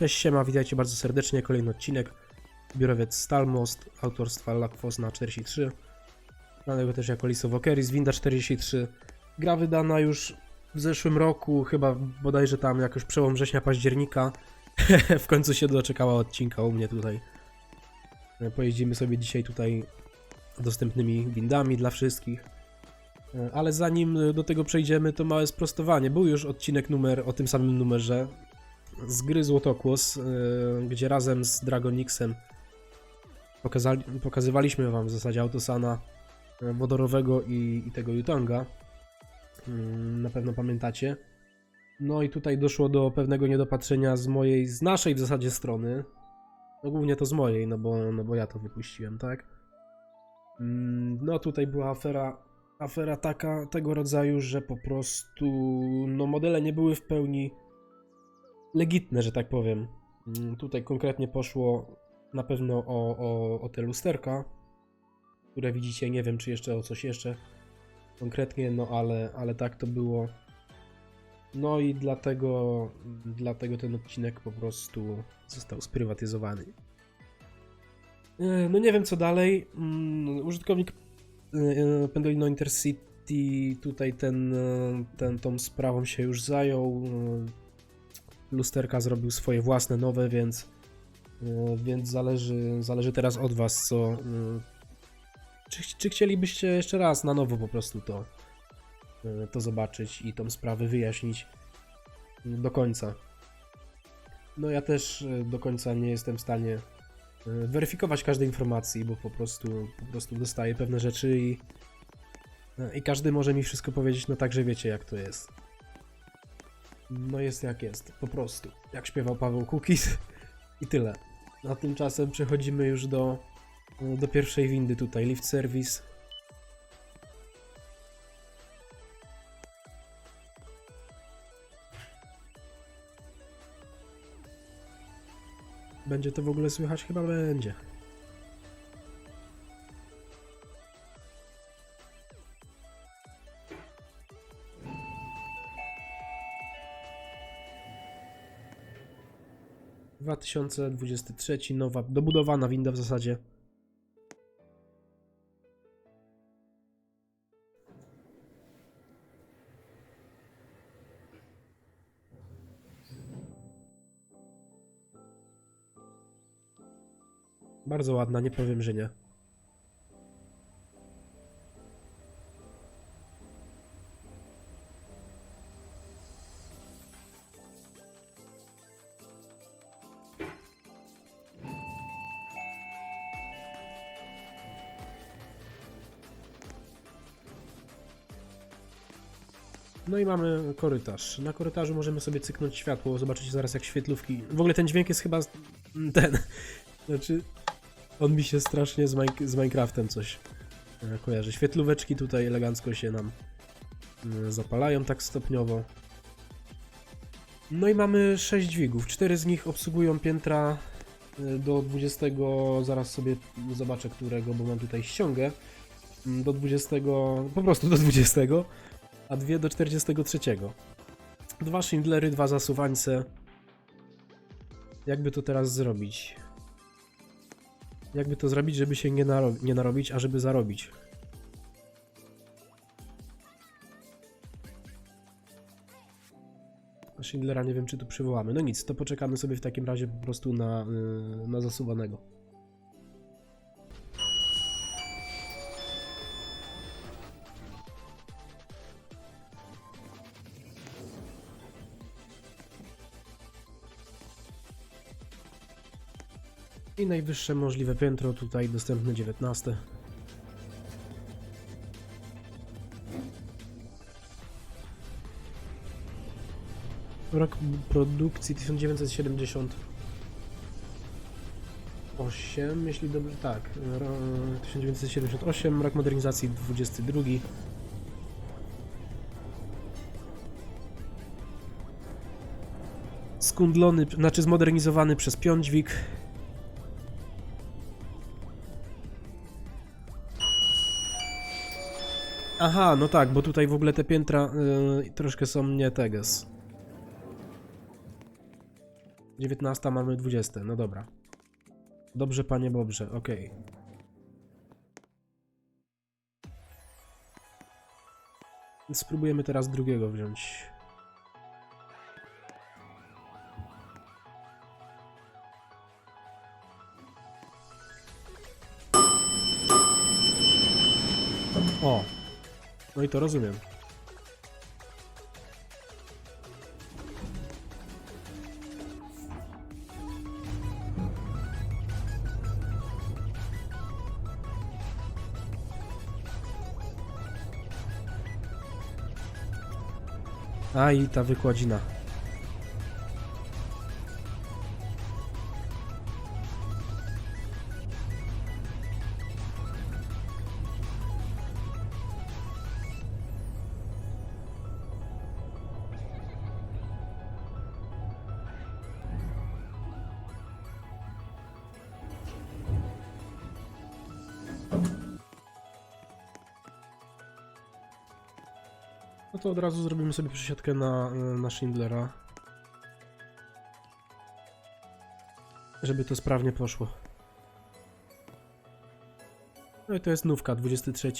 Cześć, siema, witajcie bardzo serdecznie, kolejny odcinek. Biurowiec Stalmost, autorstwa Lakfosna 43. Znanego też jako Lisowokeris, Winda 43. Gra wydana już w zeszłym roku, chyba bodajże tam jakoś przełom września, października. w końcu się doczekała odcinka u mnie tutaj. E, Pojeździmy sobie dzisiaj tutaj dostępnymi windami dla wszystkich. E, Ale zanim do tego przejdziemy, to małe sprostowanie. Był już odcinek numer o tym samym numerze z gry Złotokłos, e, gdzie razem z Dragonixem pokazywaliśmy wam w zasadzie Autosana e, wodorowego i, i tego Yutonga. Mm, Na pewno pamiętacie. No i tutaj doszło do pewnego niedopatrzenia z mojej, z naszej w zasadzie strony. No głównie to z mojej, no bo, no bo ja to wypuściłem, tak? Mm, No tutaj była afera, afera taka, tego rodzaju, że po prostu no modele nie były w pełni legitne, że tak powiem. Mm, Tutaj konkretnie poszło na pewno o, o, o te lusterka, które widzicie, nie wiem czy jeszcze o coś jeszcze konkretnie, no ale, ale tak to było. No i dlatego, dlatego ten odcinek po prostu został sprywatyzowany. E, No nie wiem co dalej. Mm, Użytkownik e, Pendolino Intercity tutaj ten, e, ten, tą sprawą się już zajął. Lusterka zrobił swoje własne, nowe, więc, e, więc zależy, zależy teraz od Was, co. e, Czy, czy chcielibyście jeszcze raz na nowo po prostu to, e, to zobaczyć i tą sprawę wyjaśnić do końca? No ja też do końca nie jestem w stanie weryfikować każdej informacji, bo po prostu, po prostu dostaję pewne rzeczy i, i każdy może mi wszystko powiedzieć, no tak, że wiecie jak to jest. No jest jak jest, po prostu. Jak śpiewał Paweł Kukis i tyle. A tymczasem przechodzimy już do, do pierwszej windy tutaj, lift service. Będzie to w ogóle słychać? Chyba będzie. Dwa tysiące dwudziesty trzeci, nowa, dobudowana winda w zasadzie. Bardzo ładna, nie powiem, że nie. No i mamy korytarz. Na korytarzu możemy sobie cyknąć światło, zobaczycie zaraz jak świetlówki. W ogóle ten dźwięk jest chyba ten. Znaczy, on mi się strasznie z, z Minecraftem coś e, kojarzy. Świetlóweczki tutaj elegancko się nam e, zapalają tak stopniowo. No i mamy 6 dźwigów. 4 z nich obsługują piętra e, do 20, zaraz sobie zobaczę którego, bo mam tutaj ściągę. Mm, Do 20, po prostu do 20, a dwie do 43. Dwa Schindlery, dwa zasuwańce. Jakby to teraz zrobić? Jakby to zrobić, żeby się nie, naro- nie narobić, a żeby zarobić? Schindlera nie wiem, czy tu przywołamy. No nic, to poczekamy sobie w takim razie po prostu na, yy, na zasuwanego. I najwyższe możliwe piętro, tutaj dostępne 19. Rok produkcji 1978, jeśli dobrze, tak, ro- 1978, rok modernizacji 22. Skundlony, znaczy zmodernizowany przez piądźwig. Aha, no tak, bo tutaj w ogóle te piętra y, troszkę są nie teges. 19 mamy 20, no dobra. Dobrze, panie Bobrze, okej. Spróbujemy teraz drugiego wziąć. O! No i to rozumiem. A i ta wykładzina. To od razu zrobimy sobie przesiadkę na, na Schindlera. Żeby to sprawnie poszło. No i to jest nówka, 23.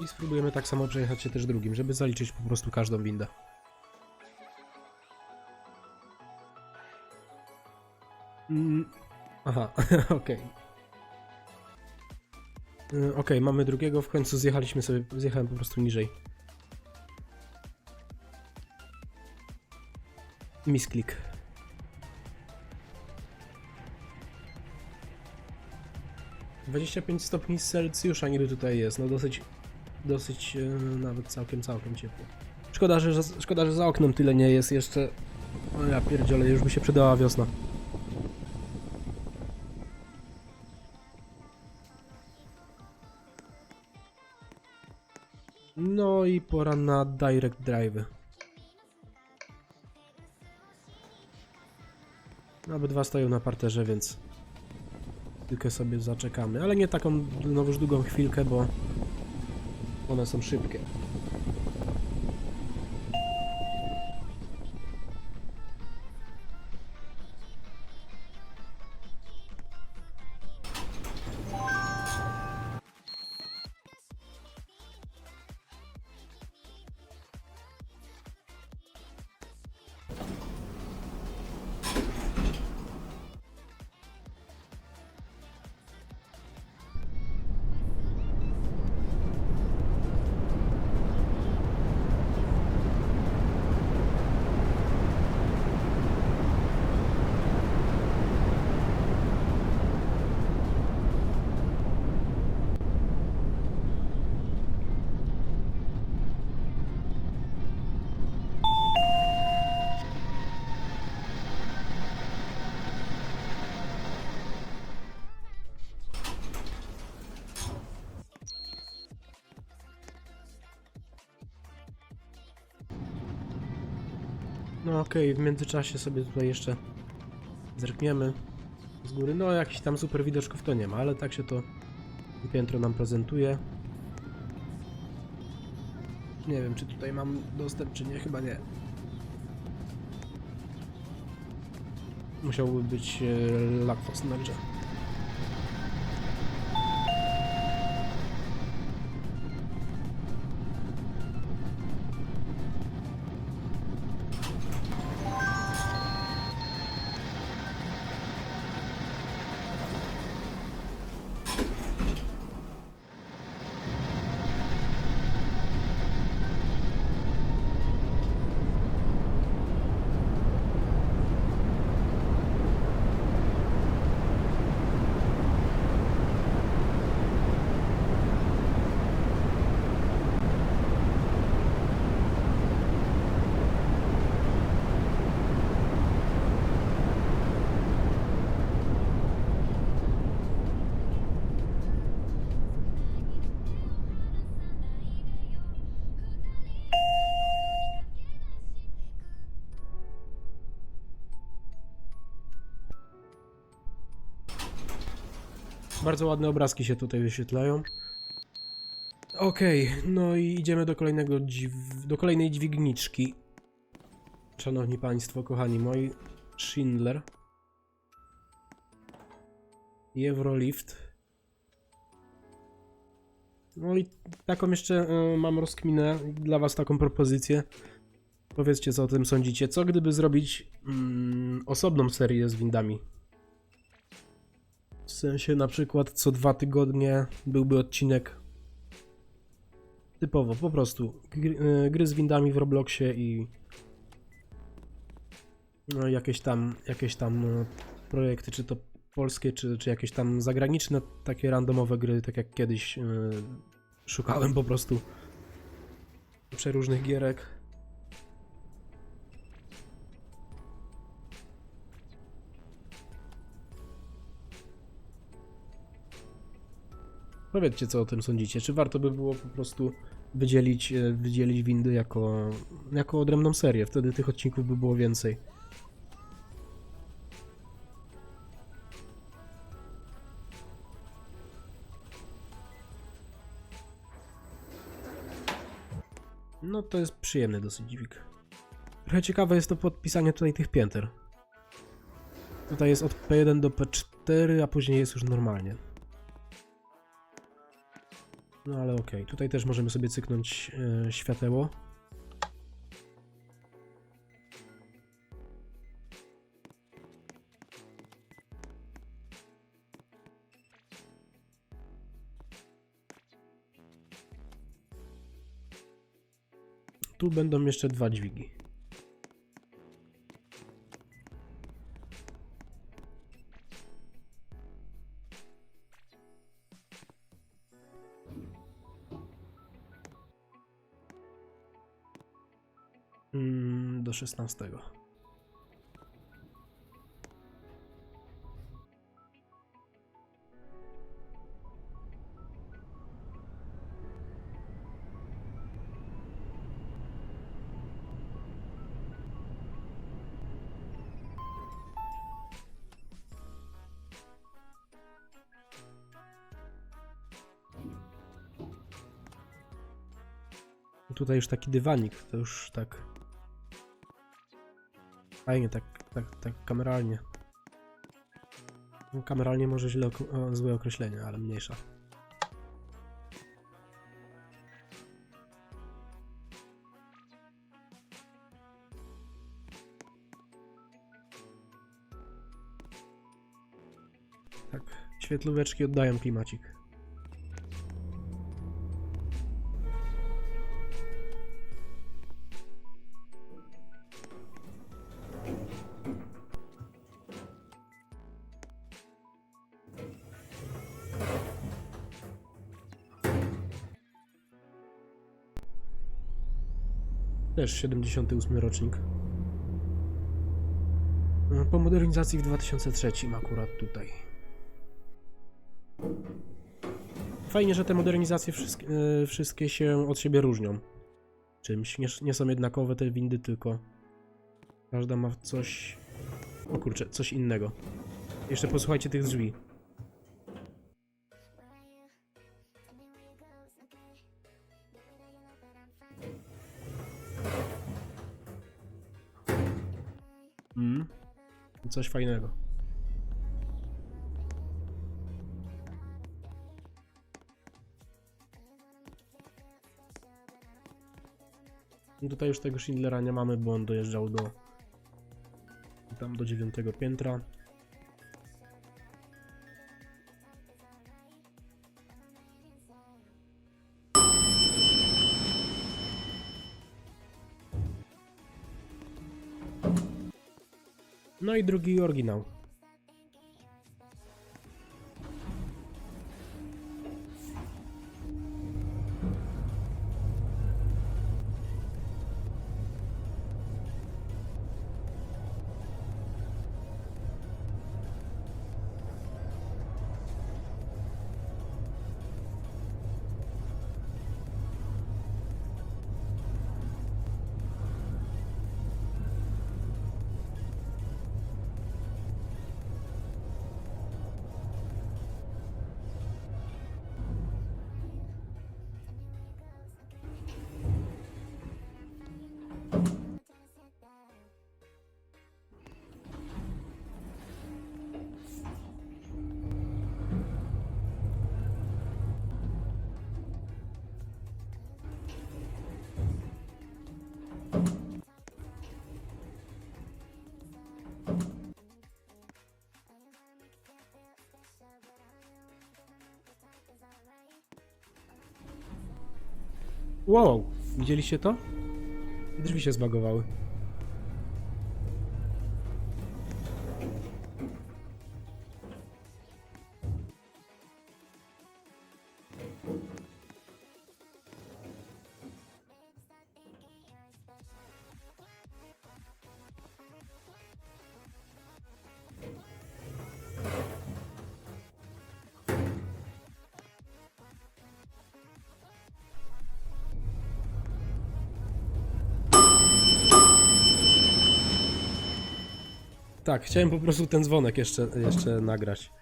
I spróbujemy tak samo przejechać się też drugim, żeby zaliczyć po prostu każdą windę. Mm, aha, okej. Y, Okej, mamy drugiego, w końcu zjechaliśmy sobie, zjechałem po prostu niżej. Misklik. Dwadzieścia pięć stopni Celsjusza niby tutaj jest, no dosyć, dosyć, e, nawet całkiem, całkiem ciepło. Szkoda, że, szkoda, że za oknem tyle nie jest jeszcze. O ja pierdziole, już by się przydała wiosna. No i pora na direct drive. Obydwa stoją na parterze, więc tylko sobie zaczekamy. Ale nie taką znowuż długą chwilkę, bo one są szybkie. No okej, w międzyczasie sobie tutaj jeszcze zerkniemy z góry. No jakichś tam super widoczków to nie ma, ale tak się to piętro nam prezentuje. Nie wiem, czy tutaj mam dostęp, czy nie, chyba nie. Musiałby być e, Lackfoss Bardzo ładne obrazki się tutaj wyświetlają. Okej, no i idziemy do kolejnego do kolejnej dźwigniczki. Szanowni Państwo, kochani moi, Schindler. Eurolift. No i taką jeszcze e, mam rozkminę dla Was taką propozycję. Powiedzcie, co o tym sądzicie. Co gdyby zrobić mm, osobną serię z windami? Sensie na przykład co dwa tygodnie byłby odcinek typowo, po prostu gry, e, z windami w Robloxie i no, jakieś tam, jakieś tam e, projekty, czy to polskie, czy, czy jakieś tam zagraniczne, takie randomowe gry, tak jak kiedyś e, szukałem po prostu przeróżnych gierek. Powiedzcie, co o tym sądzicie. Czy warto by było po prostu wydzielić, e, wydzielić windy jako, jako odrębną serię? Wtedy tych odcinków by było więcej. No to jest przyjemny dosyć dźwig. Trochę ciekawe jest to podpisanie tutaj tych pięter. Tutaj jest od P1 do P4, a później jest już normalnie. No ale okej, tutaj też możemy sobie cyknąć e. Tu będą jeszcze dwa dźwigi. Mm, do 16. Tutaj już taki dywanik, to już tak Fajnie, tak, tak, tak kameralnie. No, Kameralnie może źle złe określenie, ale mniejsza. Tak, świetlóweczki oddają klimacik. Też 78 rocznik. No, Po modernizacji w 2003 akurat tutaj. Fajnie, że te modernizacje wszystkie, e, wszystkie się od siebie różnią. Czymś. Nie, nie są jednakowe te windy, tylko każda ma coś. O kurczę, coś innego. Jeszcze posłuchajcie tych drzwi. Mm. Coś fajnego. Tutaj już tego Schindlera nie mamy, bo on dojeżdżał do tam do dziewiątego piętra. I drugi oryginał. Wow, widzieliście to? Drzwi się zbagowały. Tak, chciałem po prostu ten dzwonek jeszcze, jeszcze nagrać.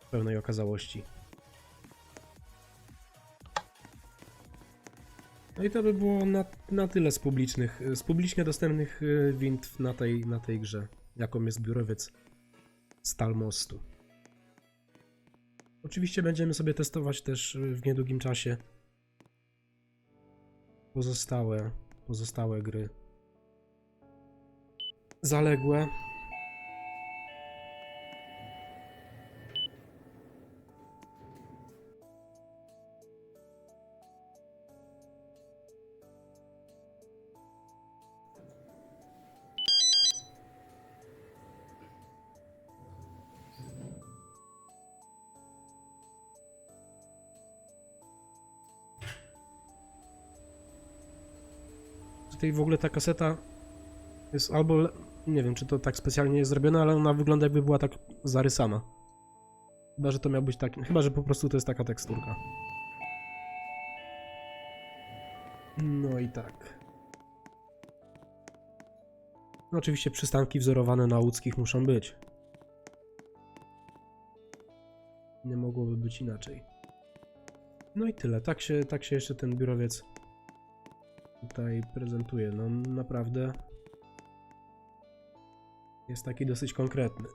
W pełnej okazałości. No i to by było na, na tyle z publicznych, z publicznie dostępnych y, wind na tej, na tej grze, jaką jest biurowiec Stal. Oczywiście będziemy sobie testować też y, w niedługim czasie pozostałe, pozostałe gry zaległe. Tutaj w ogóle ta kaseta jest albo. Nie wiem, czy to tak specjalnie jest zrobione, ale ona wygląda jakby była tak zarysana. Chyba, że to miał być taki. Chyba, że po prostu to jest taka teksturka. No i tak. No oczywiście przystanki wzorowane na łódzkich muszą być. Nie mogłoby być inaczej. No i tyle. Tak się, tak się jeszcze ten biurowiec tutaj prezentuje. No naprawdę jest taki dosyć konkretny.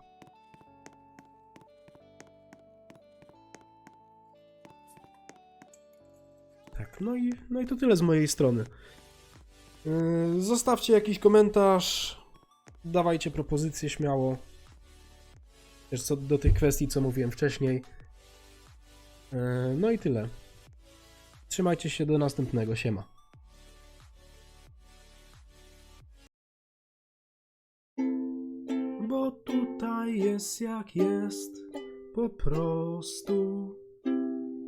Tak, no i, no i to tyle z mojej strony. Yy, Zostawcie jakiś komentarz, dawajcie propozycje śmiało. Też co do tych kwestii, co mówiłem wcześniej. Yy, No i tyle. Trzymajcie się do następnego. Siema. Jest jak jest, po prostu.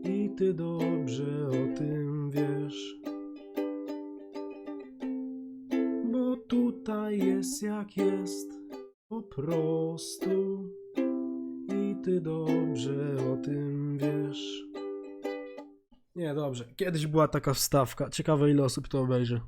I ty dobrze o tym wiesz. Bo tutaj jest jak jest, po prostu. I ty dobrze o tym wiesz. Nie, dobrze. Kiedyś była taka wstawka. Ciekawe ile osób to obejrzy.